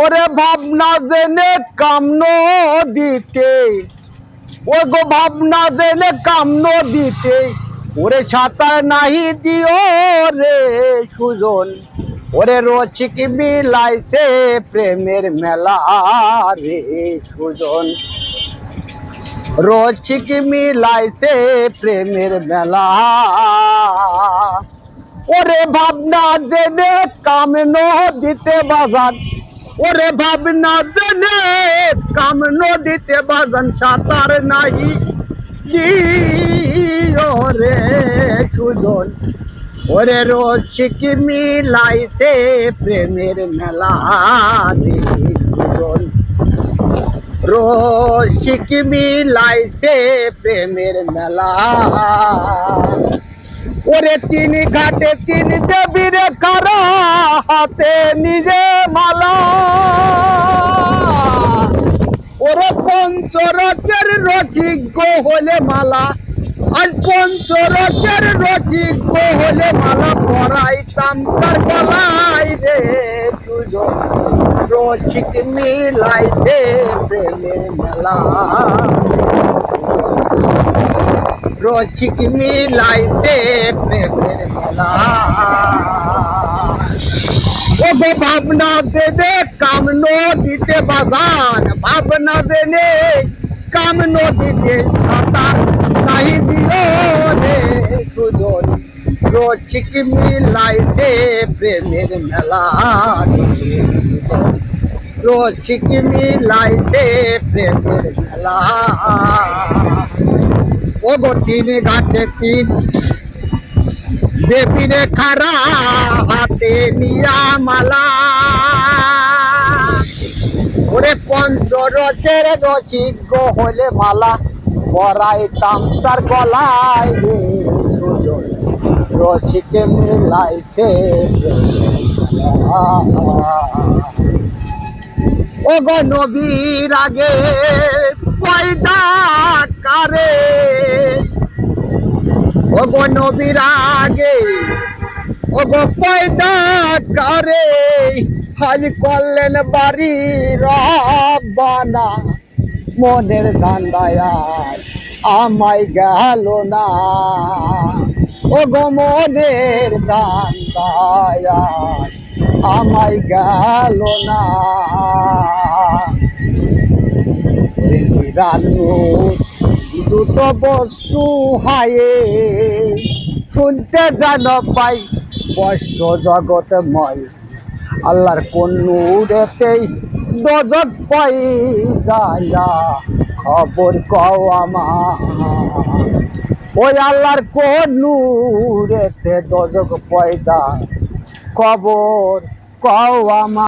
ওরে ভাবনা জেনে কামন দিতে। ও গো ভাবনা জেনে কামন দিতে। ওরে সাঁতার নাহি দিও রে সুজন। ওরে রচিক মিলাইছে প্রেমের মেলা রে সুজন। রচিক মিলাইছে প্রেমের মেলা। ওরে ভাবনা জেনে কামন দিতে বাজান। ওরে ভাবনা জেনে কামন দিতে বাজান সাঁতার নাহি। দিও রে সুজন, ওরে রসিক মিলাইতে প্রেমের মেলা সুজন। রসিক মিলাইতে প্রেমের মেলা ওরে তিন ঘাটে তিন দেবীর কারা হাতে নিজে মালা। ওরে পঞ্চরচের রচিজ্ঞ হলে মালা। আর পঞ্চরচের রচিজ্ঞ হলে মালা পরাইতাম তার গলায় রে সুযোগ। রচিক মিলাইতে প্রেমের মেলা। রচিক মিলাইতে প্রেমের মেলা ও গো ভাবনা দেনে কামন দিতে বাগান ভাবনা দেনে কামন দিতে সাঁতার নাহি দিল রে সুজন রচিক মিলাইতে প্রেমের মেলা রচিক মিলাইতে প্রেমের মেলা ও গো তিন ঘাটে তিন। দেবীরে খারা হাতে নিয়া মালা। ওরে পঞ্চরচের রচিজ্ঞ হলে মালা। পরাইতাম তার গলায় রে সুজন। রসিকে মিলাইতে ও গো নবীর আগে পয়দা ও গো নবীর আগে ও গো পয়দা করে হাজ করলেন বাড়ি রব্বানা। মনের ধান্দায় আমায় গেল না। ও গো মনের ধান্দায় আমায় গেল না। নিরান্ন দুটো বস্তু হায়ে। শুনতে যেন পাই কষ্ট জগৎময়। আল্লাহর কোন নূরেতেই দজক পাই দায়া। খবর কও আমার। ওই আল্লাহর কোন নূরেতে দজক পয়দা খবর কও আমার।